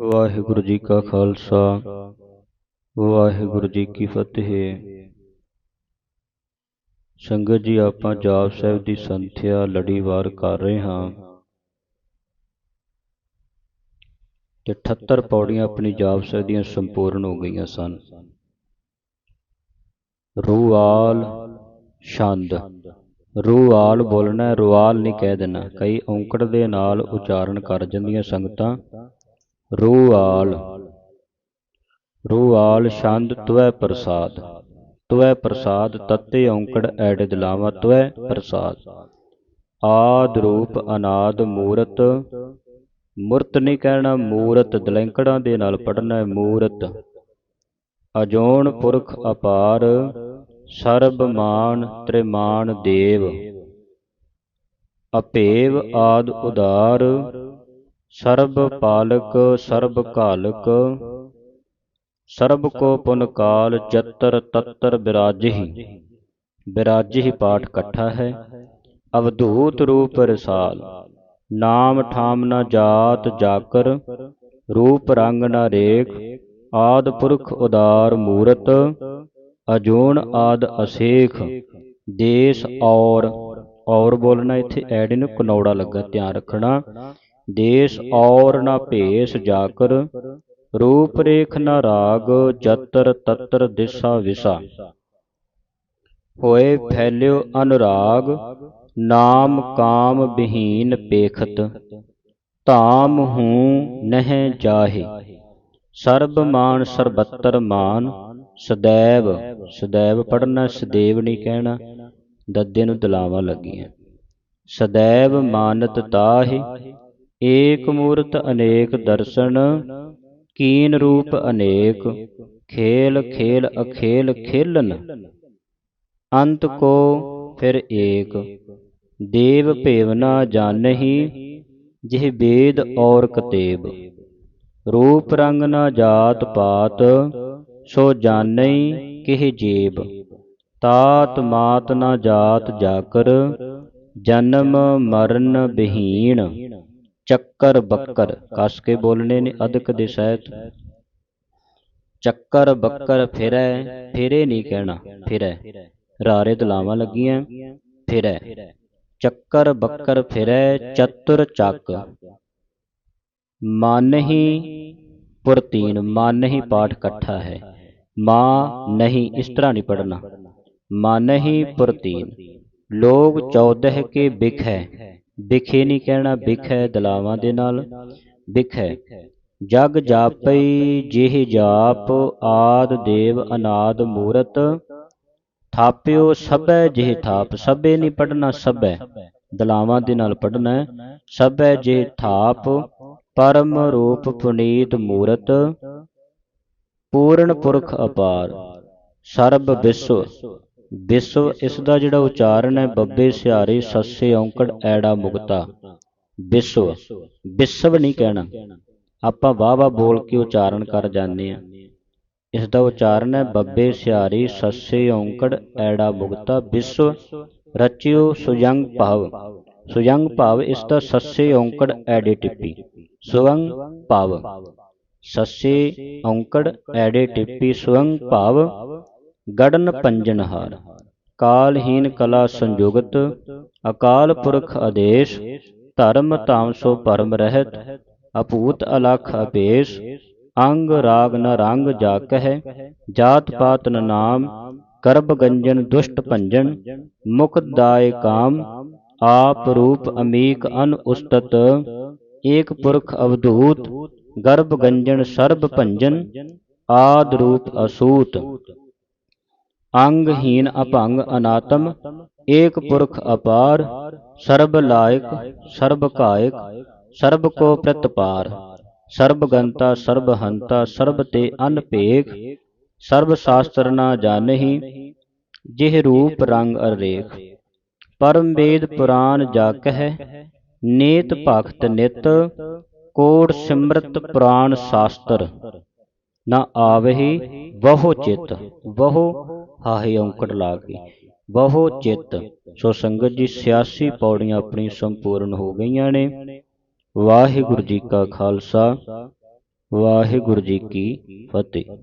ਵਾਹਿਗੁਰੂ ਜੀ ਕਾ ਖਾਲਸਾ, ਵਾਹਿਗੁਰੂ ਜੀ ਕੀ ਫਤਿਹ। ਸੰਗਤ ਜੀ, ਆਪਾਂ ਜਾਪ ਸਾਹਿਬ ਦੀ ਸੰਥਿਆ ਲੜੀਵਾਰ ਕਰ ਰਹੇ ਹਾਂ। ਤੇ 78 ਪੌੜੀਆਂ ਆਪਣੀ ਜਾਪ ਸਾਹਿਬ ਦੀਆਂ ਸੰਪੂਰਨ ਹੋ ਗਈਆਂ ਸਨ। ਰੂਆਲ ਛੰਦ। ਰੂਆਲ ਬੋਲਣਾ ਰੁਆਲ ਨਹੀਂ ਕਹਿ ਦੇਣਾ। ਕਈ ਔਂਕੜ ਦੇ ਨਾਲ ਉਚਾਰਨ ਕਰ ਜਾਂਦੀਆਂ ਸੰਗਤਾਂ। ਰੂਆਲ। ਰੂਆਲ ਛੰਦ ਤੁਐ ਪ੍ਰਸਾਦ। ਤੁਐ ਪ੍ਰਸਾਦ ਤਤੇ ਔਂਕੜ ਐੜੇ ਦਲਾਵਾ ਤੁਐ ਪ੍ਰਸਾਦ। ਆਦ ਰੂਪ ਅਨਾਦ ਮੂਰਤ। ਮੁਰਤ ਨਹੀਂ ਕਹਿਣਾ ਮੂਰਤ, ਦਲੈਂਕੜਾਂ ਦੇ ਨਾਲ ਪੜਨਾ ਹੈ ਮੂਰਤ। ਅਜੋਨ ਪੁਰਖ ਅਪਾਰ, ਸਰਬ ਮਾਨ ਤ੍ਰਿਮਾਨ ਦੇਵ। ਅਪੇਵ ਆਦ ਉਦਾਰ ਸਰਬ ਪਾਲਕ, ਸਰਬ ਘਾਲਕ, ਸਰਬ ਕੋ ਪੁਨ ਕਾਲ ਜਤਰ ਤਤਰ ਬਿਰਾਜਹੀ। ਬਿਰਾਜਹੀ ਪਾਠ ਇਕੱਠਾ ਹੈ। ਅਵਧੂਤ ਰੂਪ ਰਸਾਲ, ਨਾਮ ਠਾਮ ਨ ਜਾਤ ਜਾਕਰ, ਰੂਪ ਰੰਗ ਨਾ ਰੇਖ, ਆਦ ਪੁਰਖ ਉਦਾਰ ਮੂਰਤ, ਅਜੂਨ ਆਦ ਅਸੇਖ, ਦੇਸ ਔਰ ਔਰ ਬੋਲਣਾ ਇੱਥੇ ਐਡ ਨੂੰ ਕਨੌੜਾ ਲੱਗਾ, ਧਿਆਨ ਰੱਖਣਾ। ਦੇਸ ਔਰ ਨਾ ਭੇਸ ਜਾਕਰ ਰੂਪ ਰੇਖ ਨਾ ਰਾਗ ਜਤਰ ਤਤਰ ਦਿਸਾ ਵਿਸਾ। ਹੋਏ ਫੈਲਿਓ ਅਨੁਰਾਗ ਨਾਮ ਕਾਮ ਬਿਹੀਨ ਪੇਖਤ। ਧਾਮ ਹੂੰ ਨਹਿ ਜਾਹੇ। ਸਰਬ ਮਾਨ ਸਰਬੱਤਰ ਮਾਨ ਸਦੈਵ ਸਦੈਵ ਪੜਨਾ ਸਦੇਵ ਨਹੀਂ ਕਹਿਣਾ ਦੱਦੇ ਨੂੰ ਦਲਾਵਾ ਲੱਗੀਆਂ। ਸਦੈਵ ਮਾਨਤ ਤਾਹੀ। ਏਕ ਮੂਰਤ ਅਨੇਕ ਦਰਸ਼ਨ, ਕੀਨ ਰੂਪ ਅਨੇਕ, ਖੇਲ ਖੇਲ ਅਖੇਲ ਖੇਲਨ। ਅੰਤ ਕੋ ਫਿਰ ਏਕ, ਦੇਵ ਭੇਵਨਾ ਜਾਣਹੀ, ਜਿਹ ਵੇਦ ਔਰ ਕਤੇਬ। ਰੂਪ ਰੰਗ ਨਾ ਜਾਤ ਪਾਤ, ਸੋ ਜਾਣਈ ਕਿਹ ਜੀਬ। ਤਾਤ ਮਾਤ ਨਾ ਜਾਤ ਜਾਕਰ, ਜਨਮ ਮਰਨ ਬਹੀਣ। ਚੱਕਰ ਬੱਕਰ ਕਸ ਕੇ ਬੋਲਣੇ ਨੇ ਅਧਿਕ ਦੇ ਸਹਿਤ ਚੱਕਰ ਬੱਕਰ ਫਿਰੈ ਫਿਰੇ ਨਹੀਂ ਕਹਿਣਾ ਫਿਰੈ ਰਾਰੇ ਦਲਾਵਾਂ ਲੱਗੀਆਂ ਫਿਰੈ ਚੱਕਰ ਬੱਕਰ ਫਿਰੈ ਚਤੁਰ ਚੱਕ ਮਨ ਹੀ ਪੁਰਤੀਨ ਮਨ ਹੀ ਪਾਠ ਇਕੱਠਾ ਹੈ ਮਾ ਨਹੀਂ ਇਸ ਤਰ੍ਹਾਂ ਨਹੀਂ ਪੜਨਾ ਮਨ ਹੀ ਪੁਰਤੀਨ ਲੋਗ 14 ਕੇ ਬਿਖ ਹੈ ਬਿਖੇ ਨਹੀਂ ਕਹਿਣਾ ਬਿਖ ਹੈ ਦਲਾਵਾਂ ਦੇ ਨਾਲ। ਬਿਖ ਹੈ ਜਗ ਜਾਪਈ ਜਿਹ ਜਾਪ, ਆਦ ਦੇਵ ਅਨਾਦ ਮੂਰਤ। ਥਾਪਿਓ ਸਭੈ ਜਿਹ ਥਾਪ, ਸਭੇ ਨਹੀਂ ਪੜਨਾ ਸਭੈ। ਦਲਾਵਾਂ ਦੇ ਨਾਲ ਪੜਨਾ ਸਭੈ ਜਿਹ ਥਾਪ, ਪਰਮ ਰੂਪ ਪੁਨੀਤ ਮੂਰਤ। ਪੂਰਨ ਪੁਰਖ ਅਪਾਰ, ਸਰਬ ਵਿਸ਼ਵ ਵਿਸ਼ਵ ਇਸ ਦਾ ਜਿਹੜਾ ਉਚਾਰਨ ਹੈ, ਬੱਬੇ ਸਿਹਾਰੇ, ਸੱਸੇ ਔਂਕੜ, ਐੜਾ ਮੁਕਤਾ। ਵਿਸ਼ਵ ਵਿਸ਼ਵ ਨਹੀਂ ਕਹਿਣਾ। ਆਪਾਂ ਵਾਹ ਵਾਹ ਬੋਲ ਕੇ ਉਚਾਰਨ ਕਰ ਜਾਂਦੇ ਆ ਇਸ ਦਾ ਉਚਾਰਨ ਹੈ, ਬੱਬੇ ਸਿਹਾਰੀ, ਸੱਸੇ ਔਂਕੜ, ਐੜਾ ਮੁਕਤਾ ਵਿਸ਼ਵ ਰਚਿਓ ਸੁਜੰਗ ਭਾਵ। ਸੁਜੰਗ ਭਾਵ ਇਸ ਦਾ ਸੱਸੇ ਔਂਕੜ, ਐੜੇ ਟਿੱਪੀ। ਸੁਵੰਗ ਭਾਵ। ਸੱਸੇ ਔਂਕੜ, ਐੜੇ ਟਿੱਪੀ ਸੁਵੰਗ ਭਾਵ। ਗੜਨ ਪੰਜਨਹਾਰ ਕਾਲਹੀਨ ਕਲਾ ਸੰਯੁਗਤ ਅਕਾਲ ਪੁਰਖ ਆਦੇਸ਼ ਧਰਮ ਧਾਮ ਸੋ ਪਰਮ ਰਹਿਤ ਅਪੂਤ ਅਲਖ ਅਪੇਸ਼ ਅੰਗ ਰਾਗ ਨ ਰੰਗ ਜਾ ਕਹਿ ਜਾਤ ਪਾਤ ਨ ਨਾਮ ਕਰਬ ਗੰਜਨ ਦੁਸ਼ਟ ਭੰਜਨ ਮੁਕਤ ਦਾਇ ਕਾਮ ਆਪ ਰੂਪ ਅਮੀਕ ਅਨ ਉਸਤਤ ਏਕ ਪੁਰਖ ਅਵਧੂਤ ਗਰਭ ਗੰਜਨ ਸਰਬ ਭੰਜਨ ਆਦ ਰੂਪ ਅਸੂਤ ਅੰਗਹੀਨ ਅਭੰਗ ਅਨਾਤਮ, ਏਕ ਪੁਰਖ ਅਪਾਰ, ਸਰਬ ਲਾਇਕ, ਸਰਬ ਕਾਇਕ, ਸਰਬ ਕੋ ਪ੍ਰਤਪਾਰ, ਸਰਬ ਗੰਤਾ, ਸਰਬ ਹੰਤਾ, ਸਰਬ ਤੇ ਅਨਪੇਖ ਸਰਬ ਸ਼ਾਸਤਰ ਨਾ ਜਾਣਹੀ, ਜਿਹ ਰੂਪ ਰੰਗ ਅਰੇਖ, ਪਰਮ ਵੇਦ ਪੁਰਾਨ ਜਾ ਕਹਿ, ਨੇਤ ਭਗਤ ਨਿਤ ਕੋੜ ਸਿਮਰਤ ਪੁਰਾਨ ਸ਼ਾਸਤਰ, ਨਾ ਆਵਹੀ ਬਹੁ ਚਿਤ ਬਹੁ ਹਾਹੇ ਔਂਕੜ ਲਾ ਕੇ। ਬਹੁ ਚਿਤ, ਸੋ ਸੰਗਤ ਜੀ 86 ਪੌੜੀਆਂ ਆਪਣੀ ਸੰਪੂਰਨ ਹੋ ਗਈਆਂ ਨੇ। ਵਾਹਿਗੁਰੂ ਜੀ ਕਾ ਖਾਲਸਾ, ਵਾਹਿਗੁਰੂ ਜੀ ਕੀ ਫਤਿਹ।